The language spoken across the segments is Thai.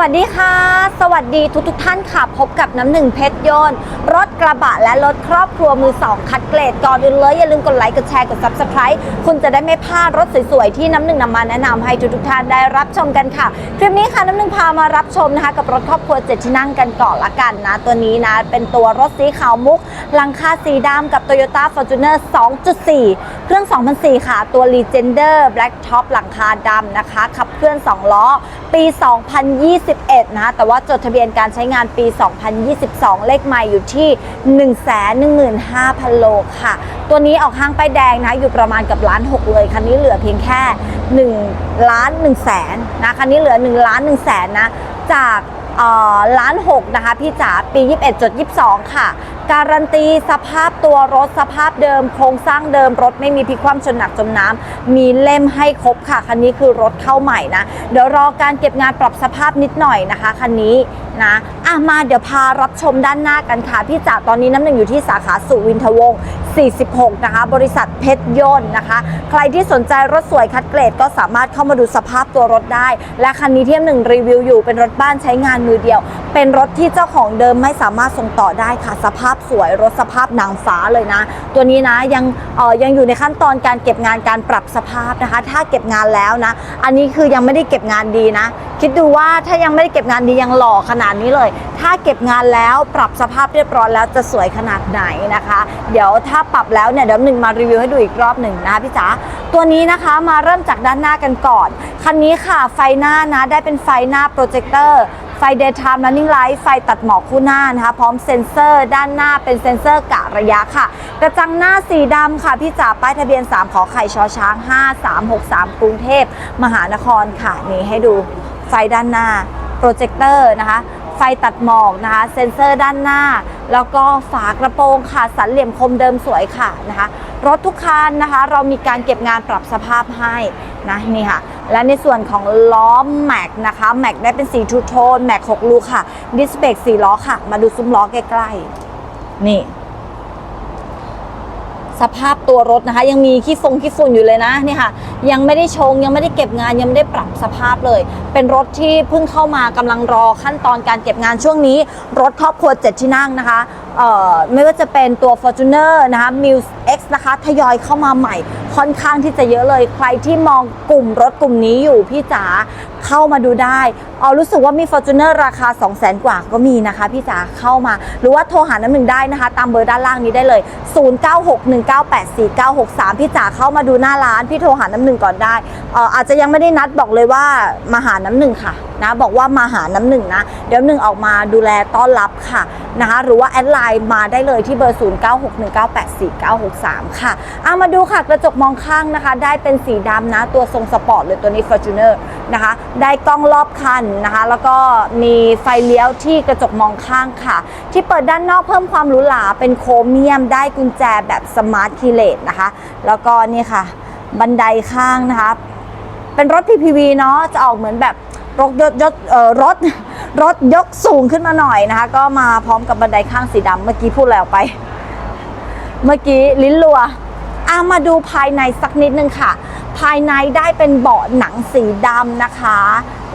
วัสดีค่ะ สวัสดีทุกทุกท่านค่ะ พบกับน้ำหนึ่งเพชรยนต์ รถกระบะและรถครอบครัวมือสองคัดเกรดก่อนอื่นเลยอย่าลืมกดไลค์กดแชร์กด subscribe คุณจะได้ไม่พลาดรถสวยๆ ที่น้ำหนึ่งนำมาแนะนำให้ทุกทุกท่านได้รับชมกันค่ะ คลิปนี้ค่ะน้ำหนึ่งพามารับชมนะคะ กับรถครอบครัวเจ็ดที่นั่งกันก่อนละกันนะ ตัวนี้นะเป็นตัวรถสีขาวมุกลังคาสีดำกับ Toyota Fortuner 2.4 เครื่อง2004 ค่ะ ตัว Legender Black Top หลังคาดำนะคะ ขับเคลื่อน 2 ล้อ ปี 2021 นะคะแต่ว่าจดทะเบียนการใช้งานปี 2022 เลขใหม่อยู่ที่ 115,000 โลค่ะ ตัวนี้ออกห้างป้ายแดงนะ อยู่ประมาณกับล้าน 6 เลย คันนี้เหลือเพียงแค่ 1 ล้าน1แสนนะ คันนี้เหลือ 1 ล้าน1แสนนะ จากอ่อล้าน6นะคะ พี่จ๋าปี 21.22 ค่ะ การันตีสภาพตัวรถสภาพเดิม โครงสร้างเดิมรถไม่มีพลิกคว่ำชนหนักจมน้ำมีเล่มให้ครบค่ะ คันนี้คือรถเข้าใหม่นะ เดี๋ยวรอการเก็บงานปรับสภาพนิดหน่อยนะคะ คันนี้นะอะมาเดี๋ยวพารับชมด้านหน้ากันค่ะ พี่จ๋าตอนนี้น้ำหนึ่งอยู่ที่สาขาสุวินทวงศ์46 นะคะ บริษัทเพชรยนต์นะคะ ใครที่สนใจรถสวยคัดเกรดก็สามารถเข้ามาดูสภาพตัวรถได้ และคันนี้ที่น้ำหนึ่งรีวิวอยู่เป็นรถบ้านใช้งานมือเดียว เป็นรถที่เจ้าของเดิมไม่สามารถส่งต่อได้ค่ะสภาพสวยรถสภาพนางฟ้าเลยนะ ตัวนี้นะยังเออยังอยู่ในขั้นตอนการเก็บงานการปรับสภาพนะคะ ถ้าเก็บงานแล้วนะ อันนี้คือยังไม่ได้เก็บงานดีนะ คิดดูว่าถ้ายังไม่ได้เก็บงานดียังหล่อขนาดนี้เลย ถ้าเก็บงานแล้วปรับสภาพเรียบร้อยแล้วจะสวยขนาดไหนนะคะ เดี๋ยวถ้าปรับแล้วเนี่ยเดี๋ยวหนึ่งมารีวิวให้ดูอีกรอบหนึ่งนะคะพี่จ๋าตัวนี้นะคะมาเริ่มจากด้านหน้ากันก่อนคันนี้ค่ะไฟหน้านะได้เป็นไฟหน้าโปรเจคเตอร์ ไฟ daytime running light ไฟตัดหมอกคู่หน้านะคะ พร้อมเซ็นเซอร์ด้านหน้าเป็นเซ็นเซอร์กะระยะค่ะ กระจังหน้าสีดำค่ะ พี่จ๋าป้ายทะเบียน 3 ขอไข่ชอช้าง 5363 กรุงเทพมหานครค่ะ นี่ให้ดูไฟด้านหน้า โปรเจคเตอร์นะคะไฟตัดหมอกนะคะ เซ็นเซอร์ด้านหน้า แล้วก็ฝากระโปรงค่ะ สันเหลี่ยมคมเดิมสวยค่ะนะคะ รถทุกคันนะคะ เรามีการเก็บงานปรับสภาพให้ นะนี่ค่ะ และในส่วนของล้อแม็กนะคะแม็กได้เป็นสีทูโทนแม็ก6ลูกค่ะ ดิสเบรก4ล้อค่ะ มาดูซุ้มล้อใกล้ๆ นี่ สภาพตัวรถนะคะ ยังมีขี้ฟงขี้ฝุ่นอยู่เลยนะนี่ค่ะยังไม่ได้ชง ยังไม่ได้เก็บงานยังไม่ได้ปรับสภาพเลย เป็นรถที่เพิ่งเข้ามากำลังรอขั้นตอนการเก็บงานช่วงนี้ รถครอบครัว7ที่นั่งนะคะไม่ว่าจะเป็นตัว Fortuner นะคะ m u s X นะคะทยอยเข้ามาใหม่ค่อนข้างที่จะเยอะเลย ใครที่มองกลุ่มรถกลุ่มนี้อยู่พี่จ๋าเข้ามาดูได้เอารู้สึกว่ามี Fortuner ราคา 2 0 0 0 0 0กว่าก็มีนะคะพี่จ๋าเข้ามา หรือว่าโทรหาน้ำหนึ่งได้นะคะ ตามเบอร์ด้านล่างนี้ได้เลย 0961984963 พี่จ๋าเข้ามาดูหน้าร้านพี่โทรหาน้ำหนึ่งก่อนได้อออาจจะยังไม่ได้นัดบอกเลยว่ามาหาน้ำหนึ่งค่ะนะบอกว่ามาหาน้ำหนึ่งนะ เดี๋ยวหนึ่งออกมาดูแลต้อนรับค่ะนะคะหรือว่าแอดไลน์มาได้เลยที่เบอร์ 0961984963 ค่ะเอามาดูค่ะกระจกมองข้างนะคะ ได้เป็นสีดำนะตัวทรงสปอร์ตเลยตัวนี้ Fortuner นะคะได้กล้องรอบคันนะคะ แล้วก็มีไฟเลี้ยวที่กระจกมองข้างค่ะ ที่เปิดด้านนอกเพิ่มความหรูหราเป็นโครเมียมได้กุญแจแบบสมาร์ทคีเลตนะคะ แล้วก็นี่ค่ะ บันไดข้างนะคะ เป็นรถ PPV เนาะจะออกเหมือนแบบรถยกยกรถรถยกสูงขึ้นมาหน่อยนะคะ ก็มาพร้อมกับบันไดข้างสีดำเมื่อกี้พูดแล้วไป เมื่อกี้ลิ้นรัวอามาดูภายในสักนิดนึงค่ะ ภายในได้เป็นเบาะหนังสีดำนะคะ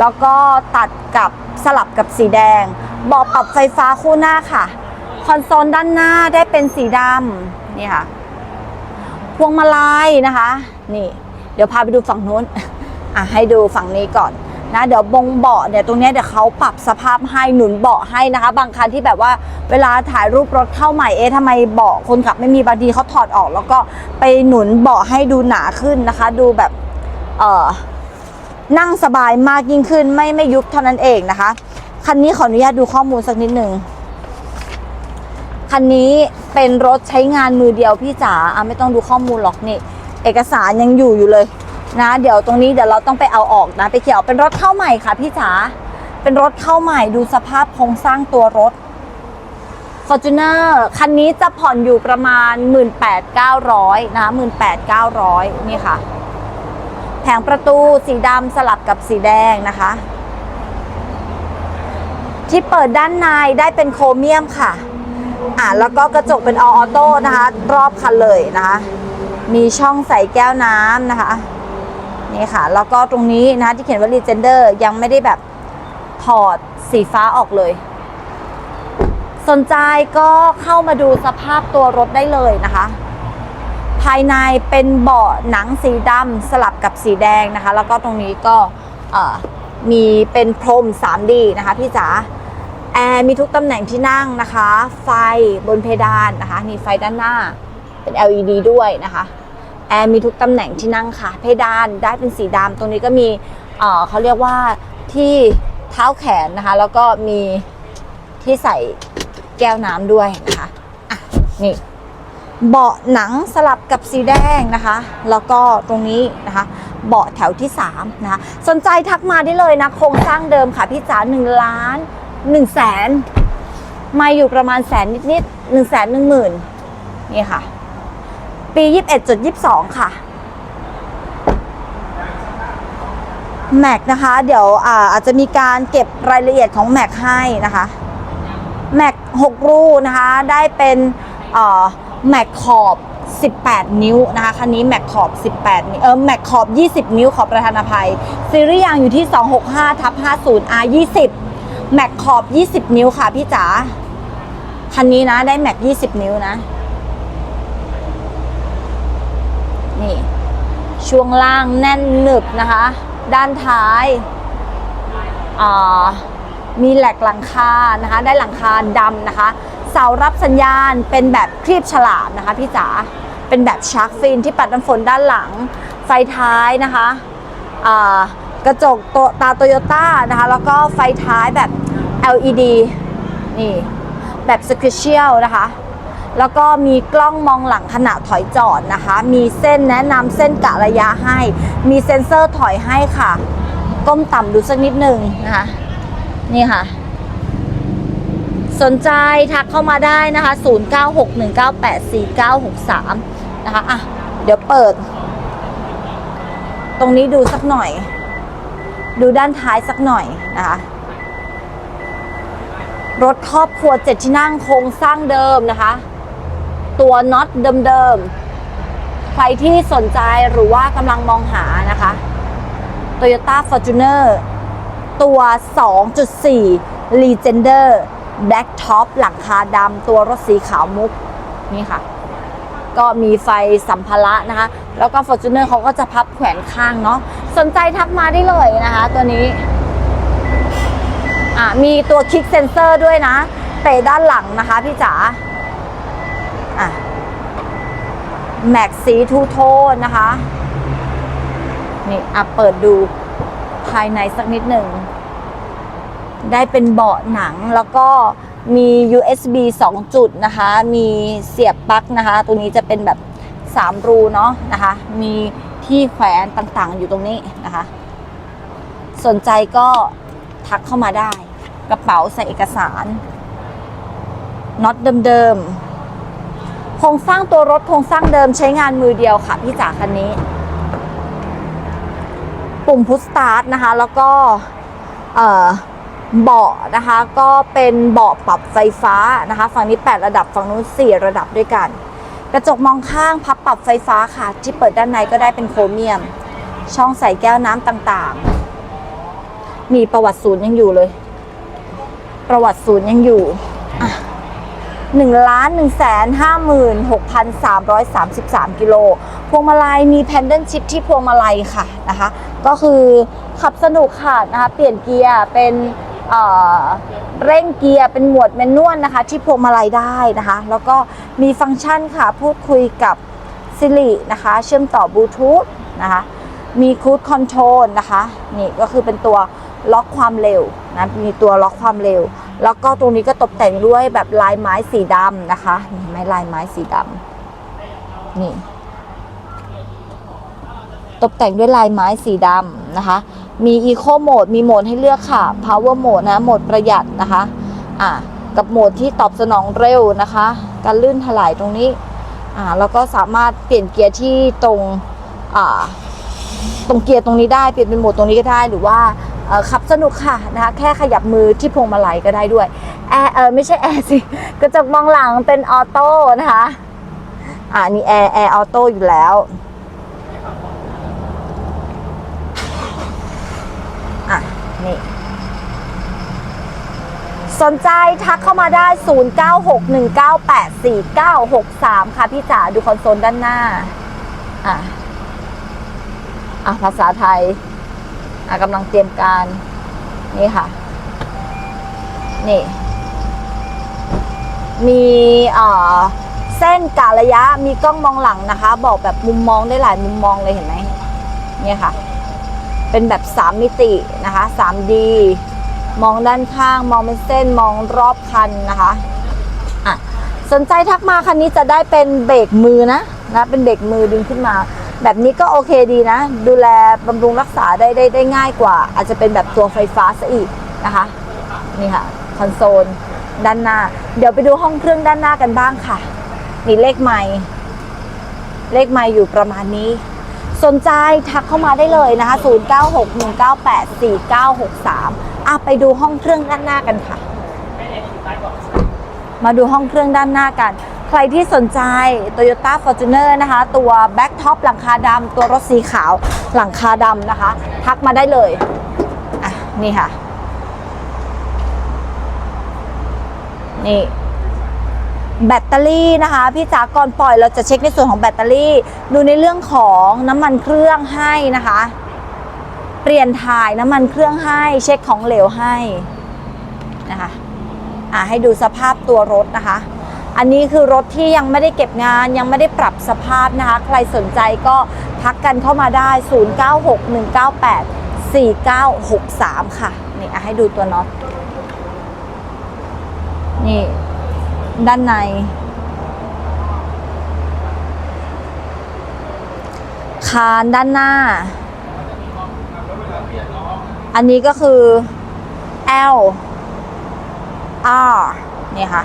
แล้วก็ตัดกับสลับกับสีแดง เบาะปรับไฟฟ้าคู่หน้าค่ะ คอนโซลด้านหน้าได้เป็นสีดำนี่ค่ะ พวงมาลัยนะคะ นี่ เดี๋ยวพาไปดูฝั่งนู้นอะให้ดูฝั่งนี้ก่อนนะเดี๋ยวบงเบาะเนี่ยตรงนี้เดี๋ยวเขาปรับสภาพให้หนุนเบาะให้นะคะ บางคันที่แบบว่าเวลาถ่ายรูปรถเข้าใหม่เอ๊ะทำไมเบาะคนขับไม่มีบางทีเขาถอดออก แล้วก็ไปหนุนเบาะให้ดูหนาขึ้นนะคะ ดูแบบเออนั่งสบายมากยิ่งขึ้นไม่ไม่ยุบเท่านั้นเองนะคะคันนี้ขออนุญาตดูข้อมูลสักนิดหนึ่งคันนี้เป็นรถใช้งานมือเดียวพี่จ๋าไม่ต้องดูข้อมูลหรอกนี่ เอกสารยังอยู่อยู่เลยนะ เดี๋ยวตรงนี้เดี๋ยวเราต้องไปเอาออกนะไปเขียวเป็นรถเข้าใหม่ค่ะพี่จ๋าเป็นรถเข้าใหม่ดูสภาพโครงสร้างตัวรถ Fortuner คันนี้จะผ่อนอยู่ประมาณ 18,900นะคะ18,900 นี่ค่ะ แผงประตูสีดำสลับกับสีแดงนะคะ ที่เปิดด้านในได้เป็นโครเมียมค่ะ อ่าแล้วก็กระจกเป็นออโต้นะคะ รอบคันเลยนะคะ มีช่องใส่แก้วน้ำนะคะ นี่ค่ะ แล้วก็ตรงนี้นะที่เขียนว่า Legender ยังไม่ได้แบบถอดสีฟ้าออกเลย สนใจก็เข้ามาดูสภาพตัวรถได้เลยนะคะ ภายในเป็นเบาะหนังสีดำสลับกับสีแดงนะคะ แล้วก็ตรงนี้ก็มีเป็นพรม 3D นะคะพี่จ๋าแอร์มีทุกตำแหน่งที่นั่งนะคะ ไฟบนเพดานนะคะ มีไฟด้านหน้า เป็น LED ด้วยนะคะแอร์มีทุกตำแหน่งที่นั่งค่ะ เพดานได้เป็นสีดำตรงนี้ก็มีเเขาเรียกว่าที่เท้าแขนนะคะ แล้วก็มีที่ใส่แก้วน้ำด้วยนะคะอะนี่เบาะหนังสลับกับสีแดงนะคะ แล้วก็ตรงนี้นะคะ เบาะแถวที่3นะคะสนใจทักมาได้เลยนะ โครงสร้างเดิมค่ะพี่จ๋า1ล้าน1แสนมาอยู่ประมาณแสนนิดๆ1แสน1หมื่นนี่ค่ะ ปี 21.22 ค่ะแม็กนะคะ เดี๋ยวอาจจะมีการเก็บรายละเอียดของแม็กให้นะคะแม็ก6รูนะคะ ได้เป็นแม็กขอบ 18 นิ้วนะคะคันนี้แม็กขอบ 18นิ้วเออแม็กขอบ 20 นิ้วขอบประธานอภัย ซีรีส์ยางอยู่ที่ 265ทับ50 R 20แม็กขอบ 20 นิ้วค่ะพี่จ๋าคันนี้นะได้แม็ก 20 นิ้วนะ นี่ ช่วงล่างแน่นหนึบนะคะ ด้านท้ายมีแหลกหลังคานะคะ ได้หลังคาดำนะคะ เสารับสัญญาณเป็นแบบครีบฉลามนะคะพี่จ๋าเป็นแบบชาร์กฟินที่ปัดน้ำฝนด้านหลัง ไฟท้ายนะคะกระจกโตตาโตโยต้านะคะ แล้วก็ไฟท้ายแบบ LED นี่ แบบสคริเชียลนะคะ แล้วก็มีกล้องมองหลังขณะถอยจอดนะคะ มีเส้นแนะนำเส้นกะระยะให้ มีเซ็นเซอร์ถอยให้ค่ะ ก้มต่ำดูสักนิดหนึ่งนะคะ นี่ค่ะ สนใจทักเข้ามาได้นะคะ 0961984963 นะคะ อะ เดี๋ยวเปิด ตรงนี้ดูสักหน่อย ดูด้านท้ายสักหน่อยนะคะรถครอบครัวเจ็ดที่นั่งโครงสร้างเดิมนะคะ ตัวน็อตเดิมๆ ใครที่สนใจหรือว่ากำลังมองหานะคะ Toyota Fortuner ตัว 2.4 Legender Black Top หลังคาดำตัวรถสีขาวมุก นี่ค่ะ ก็มีไฟสัมภาระนะคะ แล้วก็ Fortuner เขาก็จะพับแขวนข้างเนาะสนใจทักมาได้เลยนะคะ ตัวนี้อะมีตัวคิกเซนเซอร์ด้วยนะ เตะด้านหลังนะคะพี่จ๋า อะแม็กสีทูโทนนะคะ นี่อะเปิดดูภายในสักนิดหนึ่ง ได้เป็นเบาะหนังแล้วก็มี USB 2 จุดนะคะ มีเสียบปลั๊กนะคะตัวนี้จะเป็นแบบ 3 รูเนาะนะคะ มีที่แขวนต่างๆ อยู่ตรงนี้นะคะ สนใจก็ทักเข้ามาได้ กระเป๋าใส่เอกสารน็อตเดิมๆ โครงสร้างตัวรถโครงสร้างเดิมใช้งานมือเดียวค่ะพี่จ๋าคันนี้ ปุ่มพุทสตาร์ทนะคะ แล้วก็เบาะนะคะ ก็เป็นเบาะปรับไฟฟ้านะคะ ฝั่งนี้ 8 ระดับฝั่งนู้น 4 ระดับด้วยกัน กระจกมองข้างพับปรับไฟฟ้าค่ะ ที่เปิดด้านในก็ได้เป็นโครเมียม ช่องใส่แก้วน้ำต่างๆ มีประวัติศูนย์ยังอยู่เลย ประวัติศูนย์ยังอยู่อะ 1 1 5 6 3 3 3 กิโล พวงมาลัยมีแพนเดิลชิปที่พวงมาลัยค่ะนะคะ ก็คือขับสนุกค่ะนะคะเปลี่ยนเกียร์เป็นเร่งเกียร์เป็นหมวดแมนนวลนะคะ ที่พวงมาลัยได้นะคะ แล้วก็มีฟังก์ชันค่ะ พูดคุยกับ Siri นะคะ เชื่อมต่อบลูทูธนะคะมีคูดคอนโทรลนะคะ นี่ก็คือเป็นตัวล็อกความเร็วนะมีตัวล็อกความเร็ว แล้วก็ตรงนี้ก็ตกแต่งด้วยแบบลายไม้สีดำนะคะนี่เห็นไหมลายไม้สีดำนี่ ตกแต่งด้วยลายไม้สีดำนะคะ มี Eco Mode มีโหมดให้เลือกค่ะ Power Mode นะโหมดประหยัดนะคะอ่ากับโหมดที่ตอบสนองเร็วนะคะ การลื่นถลายตรงนี้อ่าแล้วก็สามารถเปลี่ยนเกียร์ที่ตรงอ่าตรงเกียร์ตรงนี้ได้เปลี่ยนเป็นโหมดตรงนี้ก็ได้หรือว่า ขับสนุกค่ะนะคะแค่ขยับมือที่พวงมาลัยก็ได้ด้วยแอร์เออไม่ใช่แอร์สิกระจกมองหลังเป็นออโต้นะคะอ่านี่แอร์แอร์ออโต้อยู่แล้วอะนี่สนใจทักเข้ามาได้ 0961984963 ค่ะพี่จ๋าดูคอนโซลด้านหน้า อะ อะ ภาษาไทย อะกำลังเตรียมการนี่ค่ะ นี่ มีเอ่อเส้นกะระยะมีกล้องมองหลังนะคะ บอกแบบมุมมองได้หลายมุมมองเลยเห็นไหมเนี่ยค่ะ เป็นแบบ 3 มิตินะคะ 3D มองด้านข้างมองเป็นเส้นมองรอบคันนะคะอะสนใจทักมาคันนี้จะได้เป็นเบรกมือนะนะเป็นเบรกมือดึงขึ้นมา แบบนี้ก็โอเคดีนะ ดูแลบำรุงรักษาได้ได้ได้ง่ายกว่า อาจจะเป็นแบบตัวไฟฟ้าซะอีกนะคะนี่ค่ะคอนโซลด้านหน้า เดี๋ยวไปดูห้องเครื่องด้านหน้ากันบ้างค่ะนี่เลขไมล์เลขไมล์อยู่ประมาณนี้ สนใจทักเข้ามาได้เลยนะคะ 0961984963อะไปดูห้องเครื่องด้านหน้ากันค่ะ มาดูห้องเครื่องด้านหน้ากัน ใครที่สนใจ Toyota Fortuner นะคะ ตัวแบ็ k ท็อปหลังคาดำตัวรถสีขาวหลังคาดำนะคะ ทักมาได้เลย อะ นี่ค่ะ นี่แบตเตอรี่นะคะ พี่จ๋าก่อนปล่อยเราจะเช็คในส่วนของแบตเตอรี่ ดูในเรื่องของน้ำมันเครื่องให้นะคะ เปลี่ยนถ่ายน้ำมันเครื่องให้ เช็คของเหลวให้นะคะ อะให้ดูสภาพตัวรถนะคะ อันนี้คือรถที่ยังไม่ได้เก็บงาน ยังไม่ได้ปรับสภาพนะคะ ใครสนใจก็ทักกันเข้ามาได้ 0961984963 ค่ะ นี่อะให้ดูตัวน็อต นี่ ด้านใน คานด้านหน้า อันนี้ก็คือ L R นี่ค่ะ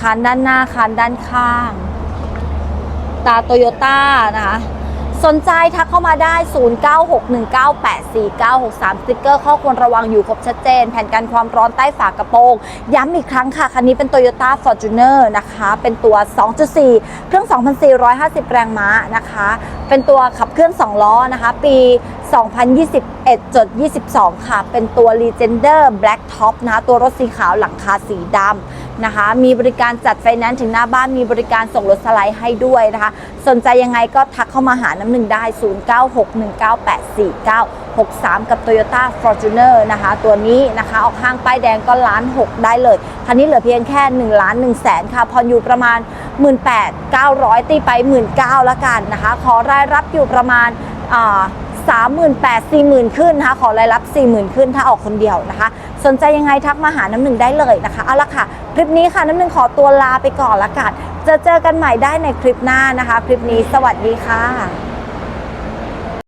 คานด้านหน้าคานด้านข้าง ตาโตโยต้านะคะ สนใจทักเข้ามาได้ 0961984963 สติกเกอร์ข้อควรระวังอยู่ครบชัดเจน แผ่นกันความร้อนใต้ฝากระโปรง ย้ำอีกครั้งค่ะ คันนี้เป็น Toyota Fortuner นะคะ เป็นตัว 2.4 เครื่อง 2,450 แรงม้านะคะ เป็นตัวขับเคลื่อน 2 ล้อนะคะ ปี 2021.22 ค่ะ เป็นตัว Legender Black Top นะคะตัวรถสีขาวหลังคาสีดำนะคะ มีบริการจัดไฟแนนซ์ถึงหน้าบ้าน มีบริการส่งรถสไลด์ให้ด้วยนะคะ สนใจยังไงก็ทักเข้ามาหาน้ำหนึ่งได้ 0961984963 กับ Toyota Fortuner นะคะ ตัวนี้นะคะ ออกห้างป้ายแดงก็ล้านหกได้เลย คันนี้เหลือเพียงแค่1ล้าน1แสนค่ะ พออยู่ประมาณ 18,900 ตีไป 19,000ละกันนะคะ ขอรายรับอยู่ประมาณอ่า สามหมื่นแปดสี่หมื่นขึ้นนะคะขอรายรับสี่หมื่นขึ้นถ้าออกคนเดียวนะคะ สนใจยังไงทักมาหาน้ำหนึ่งได้เลยนะคะเอาละค่ะ คลิปนี้ค่ะน้ำหนึ่งขอตัวลาไปก่อนละกันจะเจอกันใหม่ได้ในคลิปหน้านะคะ คลิปนี้สวัสดีค่ะ